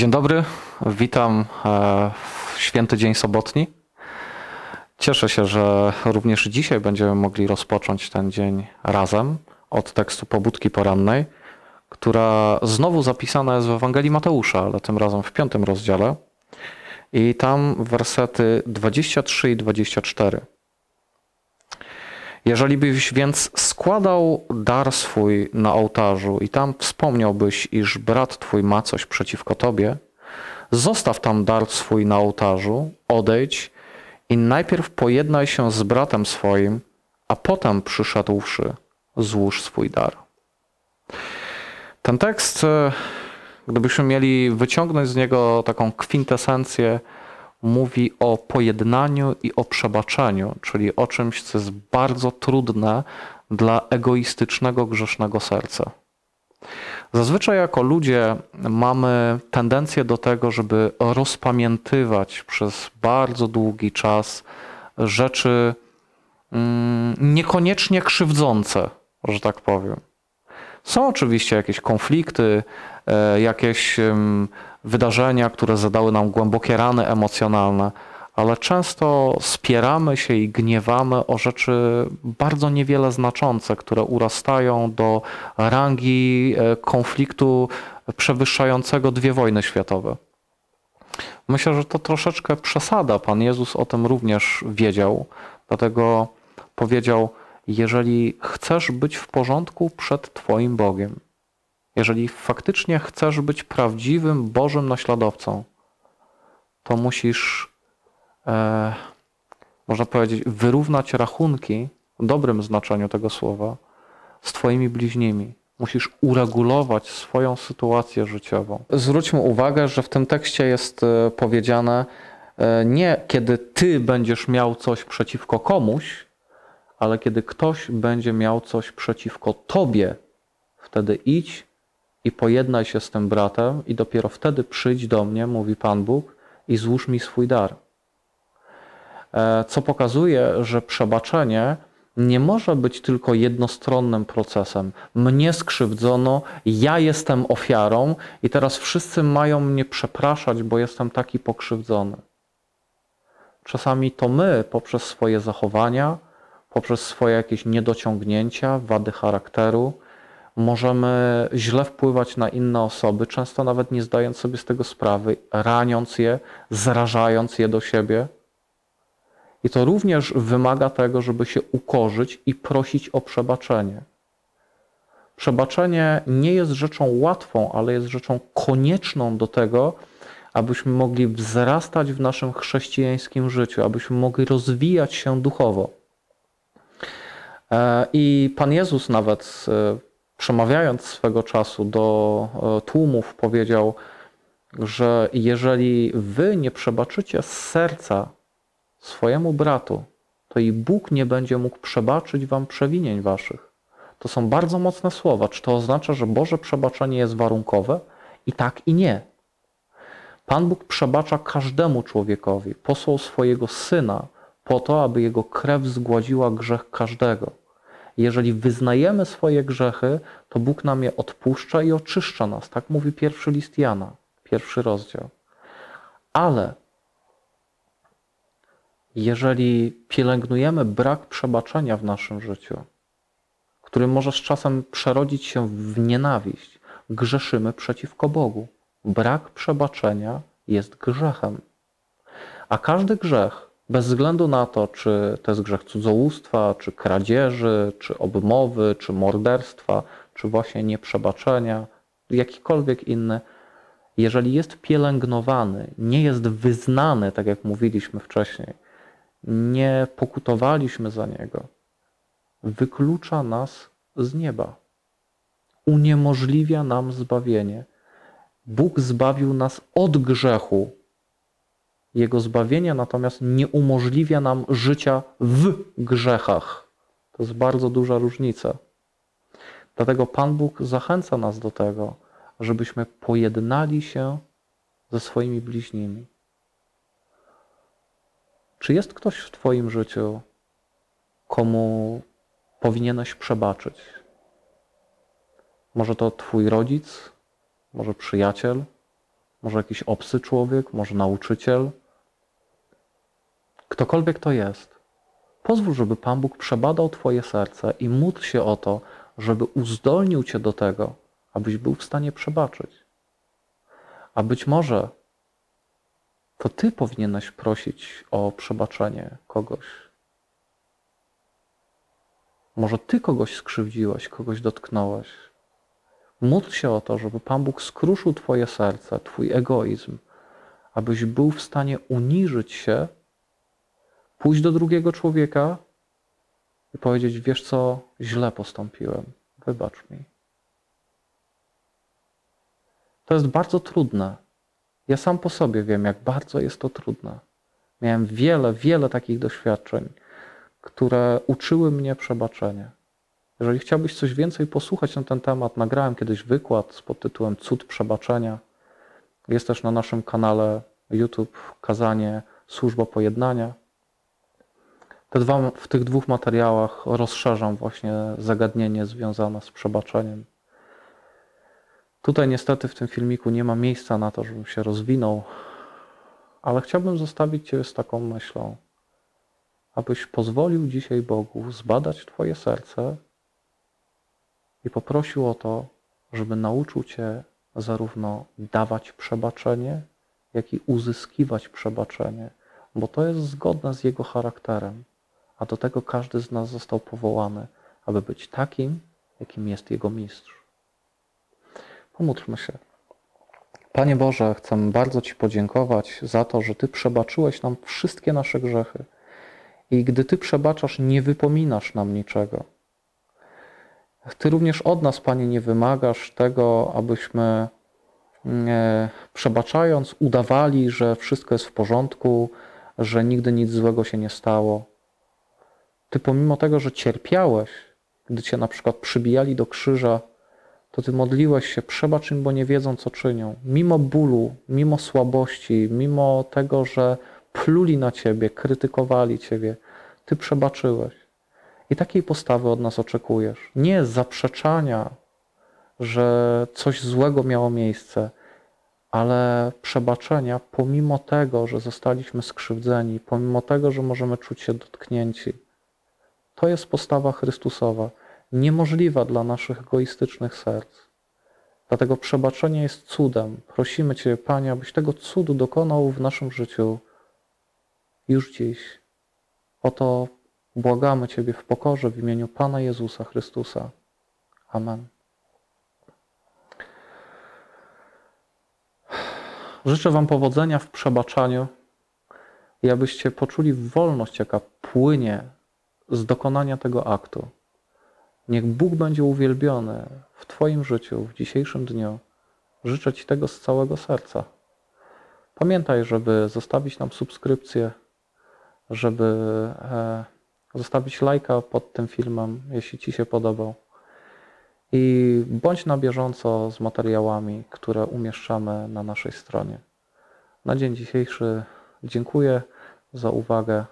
Dzień dobry, witam e, w święty dzień sobotni. Cieszę się, że również dzisiaj będziemy mogli rozpocząć ten dzień razem od tekstu pobudki porannej, która znowu zapisana jest w Ewangelii Mateusza, ale tym razem w piątym rozdziale. I tam wersety 23 i 24. Jeżeli byś więc składał dar swój na ołtarzu i tam wspomniałbyś, iż brat twój ma coś przeciwko tobie, zostaw tam dar swój na ołtarzu, odejdź i najpierw pojednaj się z bratem swoim, a potem przyszedłszy, złóż swój dar. Ten tekst, e, gdybyśmy mieli wyciągnąć z niego taką kwintesencję, mówi o pojednaniu i o przebaczeniu, czyli o czymś, co jest bardzo trudne dla egoistycznego, grzesznego serca. Zazwyczaj jako ludzie mamy tendencję do tego, żeby rozpamiętywać przez bardzo długi czas rzeczy mm, niekoniecznie krzywdzące, że tak powiem. Są oczywiście jakieś konflikty, e, jakieś wydarzenia, które zadały nam głębokie rany emocjonalne, ale często spieramy się i gniewamy o rzeczy bardzo niewiele znaczące, które urastają do rangi e, konfliktu przewyższającego dwie wojny światowe. Myślę, że to troszeczkę przesada. Pan Jezus o tym również wiedział, dlatego powiedział: Jeżeli chcesz być w porządku przed Twoim Bogiem, jeżeli faktycznie chcesz być prawdziwym Bożym naśladowcą, to musisz, e, można powiedzieć, wyrównać rachunki w dobrym znaczeniu tego słowa z Twoimi bliźnimi. Musisz uregulować swoją sytuację życiową. Zwróćmy uwagę, że w tym tekście jest e, powiedziane e, nie kiedy Ty będziesz miał coś przeciwko komuś, ale kiedy ktoś będzie miał coś przeciwko Tobie, wtedy idź i pojednaj się z tym bratem, i dopiero wtedy przyjdź do mnie, mówi Pan Bóg, i złóż mi swój dar. E, co pokazuje, że przebaczenie nie może być tylko jednostronnym procesem. Mnie skrzywdzono, ja jestem ofiarą, i teraz wszyscy mają mnie przepraszać, bo jestem taki pokrzywdzony. Czasami to my, poprzez swoje zachowania, poprzez swoje jakieś niedociągnięcia, wady charakteru, możemy źle wpływać na inne osoby, często nawet nie zdając sobie z tego sprawy, raniąc je, zrażając je do siebie. I to również wymaga tego, żeby się ukorzyć i prosić o przebaczenie. Przebaczenie nie jest rzeczą łatwą, ale jest rzeczą konieczną do tego, abyśmy mogli wzrastać w naszym chrześcijańskim życiu, abyśmy mogli rozwijać się duchowo. E, I Pan Jezus nawet e, przemawiając swego czasu do e, tłumów, powiedział, że jeżeli wy nie przebaczycie z serca swojemu bratu, to i Bóg nie będzie mógł przebaczyć wam przewinień waszych. To są bardzo mocne słowa. Czy to oznacza, że Boże przebaczenie jest warunkowe? I tak, i nie. Pan Bóg przebacza każdemu człowiekowi. Posłał swojego syna po to, aby jego krew zgładziła grzech każdego. Jeżeli wyznajemy swoje grzechy, to Bóg nam je odpuszcza i oczyszcza nas. Tak mówi pierwszy list Jana, pierwszy rozdział. Ale jeżeli pielęgnujemy brak przebaczenia w naszym życiu, który może z czasem przerodzić się w nienawiść, grzeszymy przeciwko Bogu. Brak przebaczenia jest grzechem. A każdy grzech bez względu na to, czy to jest grzech cudzołóstwa, czy kradzieży, czy obmowy, czy morderstwa, czy właśnie nieprzebaczenia, jakikolwiek inny, jeżeli jest pielęgnowany, nie jest wyznany, tak jak mówiliśmy wcześniej, nie pokutowaliśmy za niego, wyklucza nas z nieba. Uniemożliwia nam zbawienie. Bóg zbawił nas od grzechu, jego zbawienie natomiast nie umożliwia nam życia w grzechach. To jest bardzo duża różnica. Dlatego Pan Bóg zachęca nas do tego, żebyśmy pojednali się ze swoimi bliźnimi. Czy jest ktoś w Twoim życiu, komu powinieneś przebaczyć? Może to Twój rodzic, może przyjaciel, może jakiś obcy człowiek, może nauczyciel, ktokolwiek to jest. Pozwól, żeby Pan Bóg przebadał Twoje serce i módl się o to, żeby uzdolnił Cię do tego, abyś był w stanie przebaczyć. A być może to Ty powinieneś prosić o przebaczenie kogoś. Może Ty kogoś skrzywdziłeś, kogoś dotknąłeś. Módl się o to, żeby Pan Bóg skruszył Twoje serce, Twój egoizm, abyś był w stanie uniżyć się, pójść do drugiego człowieka i powiedzieć: Wiesz co, źle postąpiłem, wybacz mi. To jest bardzo trudne. Ja sam po sobie wiem, jak bardzo jest to trudne. Miałem wiele, wiele takich doświadczeń, które uczyły mnie przebaczenia. Jeżeli chciałbyś coś więcej posłuchać na ten temat, nagrałem kiedyś wykład pod tytułem Cud przebaczenia. Jest też na naszym kanale YouTube kazanie Służba Pojednania. Te dwa, w tych dwóch materiałach rozszerzam właśnie zagadnienie związane z przebaczeniem. Tutaj niestety w tym filmiku nie ma miejsca na to, żebym się rozwinął, ale chciałbym zostawić Cię z taką myślą, abyś pozwolił dzisiaj Bogu zbadać Twoje serce i poprosił o to, żeby nauczył Cię zarówno dawać przebaczenie, jak i uzyskiwać przebaczenie, bo to jest zgodne z Jego charakterem, a do tego każdy z nas został powołany, aby być takim, jakim jest Jego mistrz. Pomódlmy się. Panie Boże, chcę bardzo Ci podziękować za to, że Ty przebaczyłeś nam wszystkie nasze grzechy. I gdy Ty przebaczasz, nie wypominasz nam niczego. Ty również od nas, Panie, nie wymagasz tego, abyśmy e, przebaczając, udawali, że wszystko jest w porządku, że nigdy nic złego się nie stało. Ty pomimo tego, że cierpiałeś, gdy Cię na przykład przybijali do krzyża, to Ty modliłeś się, przebacz im, bo nie wiedzą, co czynią. Mimo bólu, mimo słabości, mimo tego, że pluli na Ciebie, krytykowali Ciebie, Ty przebaczyłeś. I takiej postawy od nas oczekujesz. Nie zaprzeczania, że coś złego miało miejsce, ale przebaczenia pomimo tego, że zostaliśmy skrzywdzeni, pomimo tego, że możemy czuć się dotknięci. To jest postawa Chrystusowa niemożliwa dla naszych egoistycznych serc. Dlatego przebaczenie jest cudem. Prosimy Cię, Panie, abyś tego cudu dokonał w naszym życiu już dziś. Oto błagamy Ciebie w pokorze w imieniu Pana Jezusa Chrystusa. Amen. Życzę Wam powodzenia w przebaczaniu i abyście poczuli wolność, jaka płynie z dokonania tego aktu. Niech Bóg będzie uwielbiony w Twoim życiu, w dzisiejszym dniu. Życzę Ci tego z całego serca. Pamiętaj, żeby zostawić nam subskrypcję, żeby e, zostawić lajka pod tym filmem, jeśli Ci się podobał. I bądź na bieżąco z materiałami, które umieszczamy na naszej stronie. Na dzień dzisiejszy dziękuję za uwagę.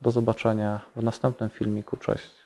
Do zobaczenia w następnym filmiku. Cześć.